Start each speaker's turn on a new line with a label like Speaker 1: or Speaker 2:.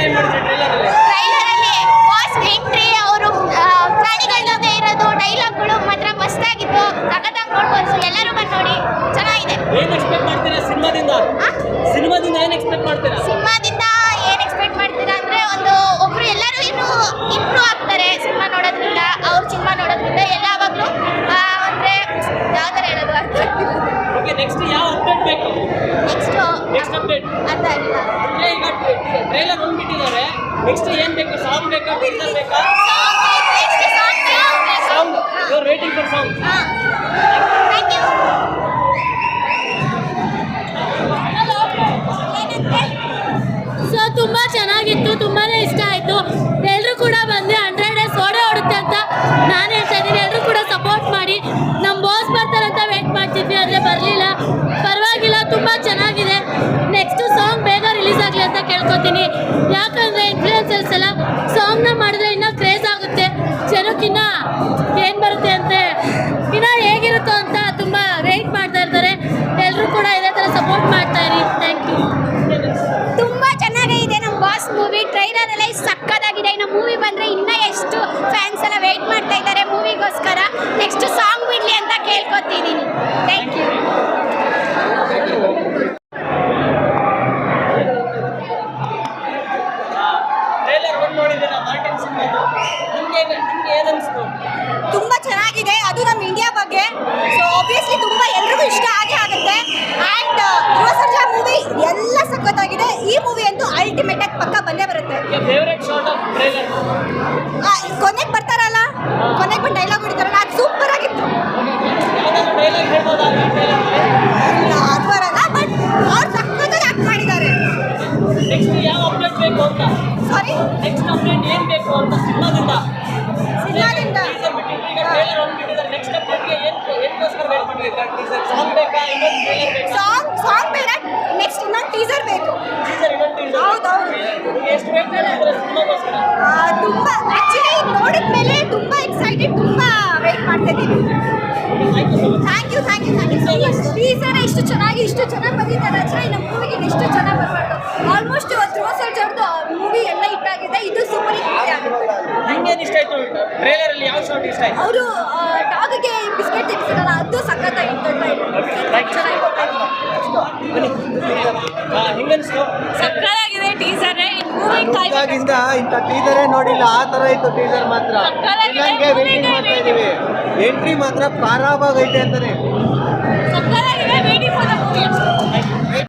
Speaker 1: ಟ್ರೈಲರಲ್ಲಿ
Speaker 2: boss ಹೆಂಗ್ರಿ ಅವರು ಪ್ರಾಣಿಗಳ ಜೊತೆ ಇರೋದು ಡೈಲಾಗ್ಗಳು ಮಾತ್ರ ಮಸ್ತಾಗಿತ್ತು ಸಖತ್ತಾಗಿ ನೋಡ್ಬೋದು ಎಲ್ಲರೂ ಬಂದು ನೋಡಿ ಚೆನ್ನಾಗಿದೆ.
Speaker 1: ಏನು ಎಕ್ಸ್ಪೆಕ್ಟ್ ಮಾಡ್ತೀರಾ ಸಿನಿಮಾದಿಂದ? ಸಿನಿಮಾದಿಂದ ಏನು ಎಕ್ಸ್ಪೆಕ್ಟ್ ಮಾಡ್ತೀರಾ?
Speaker 2: ಸಿನಿಮಾದಿಂದ ಏನು ಎಕ್ಸ್ಪೆಕ್ಟ್ ಮಾಡ್ತೀರಾ ಅಂದರೆ ಒಂದು ಒಬ್ರು ಎಲ್ಲರೂ ಇನ್ನೂ ಇಂಪ್ರೂವ್ ಆಗ್ತಾರೆ ಸಿನಿಮಾ ನೋಡೋದ್ರಿಂದ ಅವ್ರ ಸಿನಿಮಾ ನೋಡೋದ್ರಿಂದ. ಎಲ್ಲವಾಗಲೂ ಅಂದರೆ ಯಾವ ಥರ ಹೇಳೋದು ಅರ್ಥ
Speaker 1: ಓಕೆ ನೆಕ್ಸ್ಟ್ ಯಾವ ಅಪ್ಡೇಟ್ ಬೇಕು?
Speaker 2: ನೆಕ್ಸ್ಟ್ ನೆಕ್ಸ್ಟ್
Speaker 1: ಅಪ್ಡೇಟ್
Speaker 2: ಅಂತ ಇಲ್ಲ
Speaker 1: ಟ್ರೈಲರ್ ನೆಕ್ಸ್ಟ್ ಏನ್ ಬೇಕು? ಸಾಂಗ್ ಬೇಕಾ? ಟೀಸರ್ ಬೇಕಾ?
Speaker 2: Song
Speaker 1: your waiting for song
Speaker 3: so ತುಂಬ ಚೆನ್ನಾಗಿತ್ತು ತುಂಬಾ ಇಷ್ಟ ಆಯಿತು. ಎಲ್ಲರೂ ಕೂಡ ಬಂದು ಹಂಡ್ರೆಡ್ ಡೇಸ್ ಓಡೇ ಓಡುತ್ತೆ ಅಂತ ನಾನು ಹೇಳ್ತಾ ಇದ್ದೀನಿ. ಎಲ್ಲರೂ ಕೂಡ ಸಪೋರ್ಟ್ ಮಾಡಿ. ನಮ್ಮ ಬಾಸ್ ಬರ್ತಾರೆ ಅಂತ ವೇಟ್ ಮಾಡ್ತಿದ್ವಿ, ಆದರೆ ಬರಲಿಲ್ಲ. ಪರವಾಗಿಲ್ಲ, ತುಂಬ ಚೆನ್ನಾಗಿದೆ. ನೆಕ್ಸ್ಟು ಸಾಂಗ್ ಬೇಗ ರಿಲೀಸ್ ಆಗಲಿ ಅಂತ ಕೇಳ್ಕೊತೀನಿ. ಏನು ಬರುತ್ತೆ ಅಂತ? ದಿನ ಹೇಗಿರುತ್ತೋ ಅಂತ ತುಂಬ ವೆಯ್ಟ್ ಮಾಡ್ತಾ ಇರ್ತಾರೆ. ಎಲ್ಲರೂ ಕೂಡ ಇದೇ ಥರ ಸಪೋರ್ಟ್ ಮಾಡ್ತಾ ಇರಿ. ಥ್ಯಾಂಕ್ ಯು
Speaker 2: ತುಂಬಾ ಚೆನ್ನಾಗಿದೆ ನಮ್ಮ ಬಾಸ್ ಮೂವಿ ಟ್ರೈಲರ್ ಎಲ್ಲ ಸಕ್ಕತ್ತಾಗಿದೆ. ಇನ್ನು ಮೂವಿ ಬಂದ್ರೆ ಇನ್ನ ಎಷ್ಟು ಫ್ಯಾನ್ಸ್ ಎಲ್ಲ ವೇಟ್ ಮಾಡ್ತಾ ಇದ್ದಾರೆ ಮೂವಿಗೋಸ್ಕರ ನೆಕ್ಸ್ಟ್ ಸಾಂಗ್ ಬಿಡ್ಲಿ ಅಂತ ಕೇಳ್ಕೊತಿದ್ದೀನಿ. ಥ್ಯಾಂಕ್ ಯು
Speaker 1: ಟ್ರೈಲರ್ ಬಂದು ನೋಡಿದ್ದೀರಾ? ಮಾರ್ಟಿನ್ ಸಿಂಗ್ ನಿಮ್ಗೆ ನಿಮ್ಗೆ ಏನನ್ಸ್ತು
Speaker 4: ಅದು ನಮ್ಮ ಇಂಡಿಯಾ ಬಗ್ಗೆ. ಸೊ ಆಬ್ವಿಯಸ್ಲಿ ತುಂಬ ಎಲ್ರಿಗೂ ಇಷ್ಟ ಆಗೇ ಆಗುತ್ತೆ. ಆ್ಯಂಡ್ ಧ್ರುವ ಸರ್ಜಾ ಮೂವಿ ಎಲ್ಲ ಸಖತ್ತಾಗಿದೆ. ಈ ಮೂವಿ ಅಂತೂ ಅಲ್ಟಿಮೇಟ್ ಆಗಿ ಪಕ್ಕ ಬಂದೇ ಬರುತ್ತೆ. ಕೊನೆಗೆ ಬರ್ತಾರಲ್ಲ? ಕೊನೆಗೆ ಬಂದು ಡೈಲಾಗ್ ಹೊಡಿತಾರಲ್ಲ ಅದು ಸೂಪರ್ ಆಗಿತ್ತು. ಅದು ಬರಲ್ಲ ಬಟ್ ಅವ್ರು ಸಖತ್ತಾಗಿ ಆಕ್ಟ್ ಮಾಡಿದ್ದಾರೆ.
Speaker 1: ನೆಕ್ಸ್ಟ್ ಯಾವ ಅಪ್ಡೇಟ್ ಬೇಕು ಅಂತ?
Speaker 4: ಸಾರಿ
Speaker 1: ನೆಕ್ಸ್ಟ್ ಅಪ್ಡೇಟ್ ಏನ್ ಬೇಕು ಅಂತ ಸಿನಿಮಾದಿಂದ
Speaker 4: ಸಿನಿಮಾದಿಂದ
Speaker 1: ಟೀಸರ್ ಬಿಟ್ಟಿದ್ರು ಈಗ ಟ್ರೈಲರ್ ಬಂದ್ಬಿಟ್ಟಿದ್ದಾರೆ ನೆಕ್ಸ್ಟ್ ಅಪ್ಡೇಟ್ಗೆ ಏನ್ ಏನ್ಗೋಸ್ಕರ ವೇಟ್ ಮಾಡ್ತಿದ್ದಾರೆ ಟೀಸರ್
Speaker 4: ಸಾಂಗ್ ಸಾಂಗ್ ಬೇಡ. ನೆಕ್ಸ್ಟ್ ಇನ್ನೊಂದು ಟೀಸರ್ ಬೇಕು. ಹೌದೌದು.
Speaker 1: ಎಷ್ಟು
Speaker 4: ತುಂಬಾ ಆಕ್ಚುಲಿ ನೋಡಿದ ಮೇಲೆ ತುಂಬಾ ಎಕ್ಸೈಟೆಡ್ ತುಂಬಾ ವೇಟ್ ಮಾಡ್ತಿದ್ದೀನಿ thank you thank you thank you so much teaser ಇಷ್ಟು ಚೆನ್ನಾಗಿ ಇಷ್ಟು ಚೆನ್ನಾಗಿ ಬಂದಿದ್ದಾರೆ ಆಕ್ಚುಲಿ ನಮ್ಮ ಮೂವಿಗೆ ಇಷ್ಟು ಚೆನ್ನಾಗಿ ಬರಬಾರ್ದು ಆಲ್ಮೋಸ್ಟ್ ಧ್ರುವ ಸರ್ಜಾರ್ದು ಮೂವಿ ಎಲ್ಲ ಹಿಟ್ಟಾಗಿದೆ ಇದು ಸೂಪರ್ ಹಿಟ್ ಆಗುತ್ತೆ
Speaker 1: ನಿಮ್ಗೇನು ಇಷ್ಟ ಆಯ್ತು? ಟ್ರೇಲರ್ ಅಲ್ಲಿ ಯಾವ ಶಾರ್ಟ್ ಇಷ್ಟ ಆಯ್ತು?
Speaker 4: ಅವರು ಡಾಗ್ಗೆ ಬಿಸ್ಕೆಟ್ ತಿನ್ಸಿದಾರಲ್ಲ ಅದು ಸಖತ್ತಾಗಿತ್ತು.
Speaker 1: ಹಿಂಗನ್ಸ್ತು?
Speaker 3: ಸಕ್ಕತ್ತಾಗಿದೆ ಟೀಸರ್ ಇವಾಗಿಂದ
Speaker 5: ಇಂಥ ಟೀಸರೇ ನೋಡಿಲ್ಲ. ಆ ತರ ಇತ್ತು ಟೀಸರ್ ಮಾತ್ರ.
Speaker 3: ಮಾಡ್ತಾ ಇದೀವಿ.
Speaker 5: ಎಂಟ್ರಿ ಮಾತ್ರ ಖರಾಬಾಗೈತೆ ಅಂತಾನೆ.